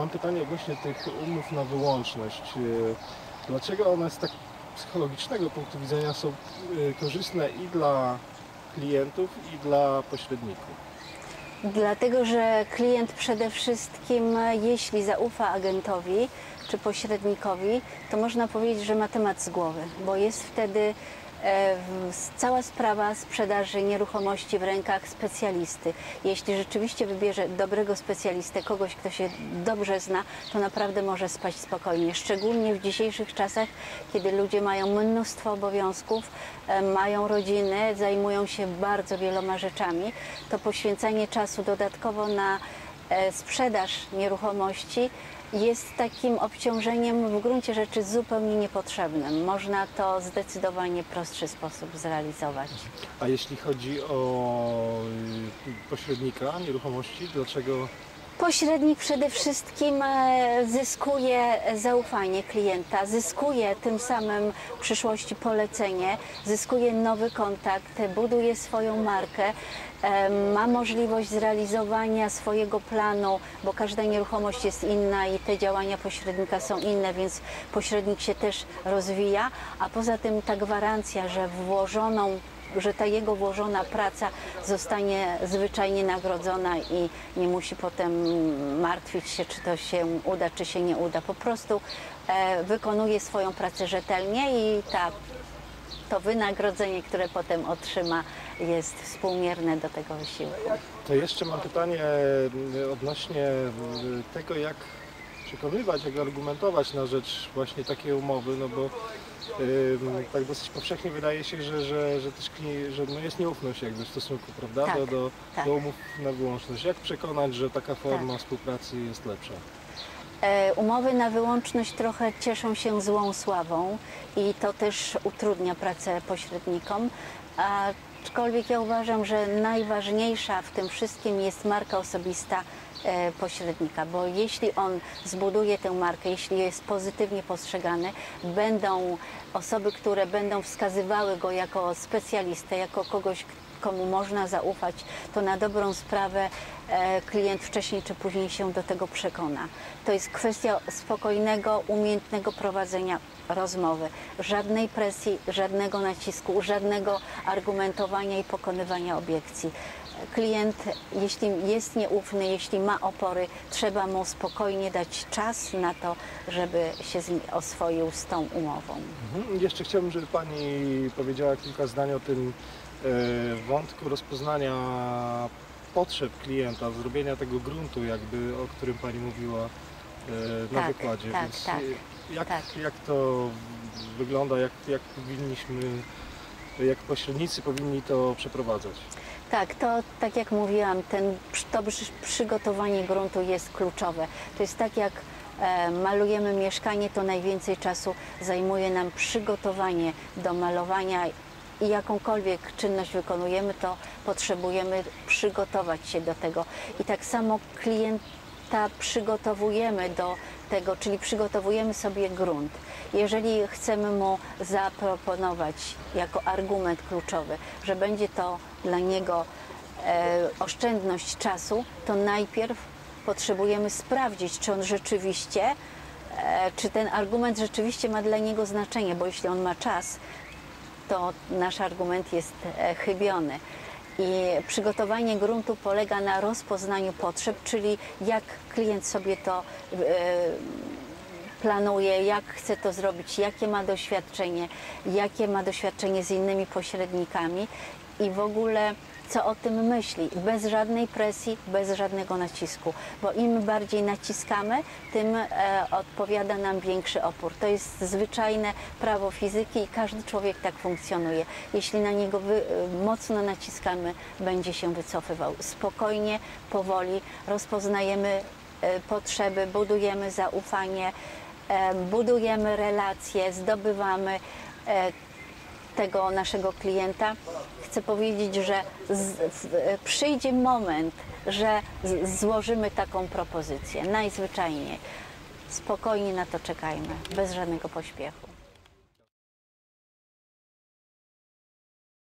Mam pytanie odnośnie tych umów na wyłączność. E, Dlaczego one z tak psychologicznego punktu widzenia są e, korzystne i dla klientów, i dla pośredników? Dlatego, że klient przede wszystkim, e, jeśli zaufa agentowi czy pośrednikowi, to można powiedzieć, że ma temat z głowy, bo jest wtedy cała sprawa sprzedaży nieruchomości w rękach specjalisty. Jeśli rzeczywiście wybierze dobrego specjalistę, kogoś, kto się dobrze zna, to naprawdę może spać spokojnie. Szczególnie w dzisiejszych czasach, kiedy ludzie mają mnóstwo obowiązków, e, mają rodziny, zajmują się bardzo wieloma rzeczami, to poświęcanie czasu dodatkowo na e, sprzedaż nieruchomości jest takim obciążeniem w gruncie rzeczy zupełnie niepotrzebnym. Można to zdecydowanie prostszy sposób zrealizować. A jeśli chodzi o e, pośrednika nieruchomości, dlaczego Pośrednik przede wszystkim e, zyskuje zaufanie klienta, zyskuje tym samym w przyszłości polecenie, zyskuje nowy kontakt, buduje swoją markę, e, ma możliwość zrealizowania swojego planu, bo każda nieruchomość jest inna i te działania pośrednika są inne, więc pośrednik się też rozwija, a poza tym ta gwarancja, że włożoną że ta jego włożona praca zostanie zwyczajnie nagrodzona i nie musi potem martwić się, czy to się uda, czy się nie uda. Po prostu e, wykonuje swoją pracę rzetelnie i ta, to wynagrodzenie, które potem otrzyma, jest współmierne do tego wysiłku. To jeszcze mam pytanie e, odnośnie e, tego, jak przekonywać, jak argumentować na rzecz właśnie takiej umowy, no bo tak dosyć powszechnie wydaje się, że, że, że też że no jest nieufność jakby w stosunku prawda, Tak, do, do, tak. do umów na wyłączność. Jak przekonać, że taka forma współpracy jest lepsza? E, Umowy na wyłączność trochę cieszą się złą sławą i to też utrudnia pracę pośrednikom. Aczkolwiek ja uważam, że najważniejsza w tym wszystkim jest marka osobista pośrednika, bo jeśli on zbuduje tę markę, jeśli jest pozytywnie postrzegany, będą osoby, które będą wskazywały go jako specjalistę, jako kogoś, komu można zaufać, to na dobrą sprawę e, klient wcześniej czy później się do tego przekona. To jest kwestia spokojnego, umiejętnego prowadzenia rozmowy. Żadnej presji, żadnego nacisku, żadnego argumentowania i pokonywania obiekcji. Klient, jeśli jest nieufny, jeśli ma opory, trzeba mu spokojnie dać czas na to, żeby się oswoił z tą umową. Mhm. Jeszcze chciałbym, żeby Pani powiedziała kilka zdań o tym e, wątku rozpoznania potrzeb klienta, zrobienia tego gruntu, jakby, o którym Pani mówiła e, na Tak, wykładzie. tak, Więc tak, jak, tak. jak to wygląda, jak, jak powinniśmy, jak pośrednicy powinni to przeprowadzać? Tak, to tak jak mówiłam, ten, to przy- przygotowanie gruntu jest kluczowe. To jest tak jak e, malujemy mieszkanie, to najwięcej czasu zajmuje nam przygotowanie do malowania i jakąkolwiek czynność wykonujemy, to potrzebujemy przygotować się do tego. I tak samo klienta przygotowujemy do tego, czyli przygotowujemy sobie grunt. Jeżeli chcemy mu zaproponować jako argument kluczowy, że będzie to dla niego e, oszczędność czasu, to najpierw potrzebujemy sprawdzić, czy on rzeczywiście, e, czy ten argument rzeczywiście ma dla niego znaczenie, bo jeśli on ma czas, to nasz argument jest e, chybiony. I przygotowanie gruntu polega na rozpoznaniu potrzeb, czyli jak klient sobie to e, planuje, jak chce to zrobić, jakie ma doświadczenie, jakie ma doświadczenie z innymi pośrednikami i w ogóle co o tym myśli, bez żadnej presji, bez żadnego nacisku, bo im bardziej naciskamy, tym e, odpowiada nam większy opór. To jest zwyczajne prawo fizyki i każdy człowiek tak funkcjonuje. Jeśli na niego wy, e, mocno naciskamy, będzie się wycofywał. Spokojnie, powoli rozpoznajemy e, potrzeby, budujemy zaufanie, budujemy relacje, zdobywamy e, tego naszego klienta. Chcę powiedzieć, że z, e, przyjdzie moment, że z, złożymy taką propozycję. Najzwyczajniej. Spokojnie na to czekajmy, bez żadnego pośpiechu.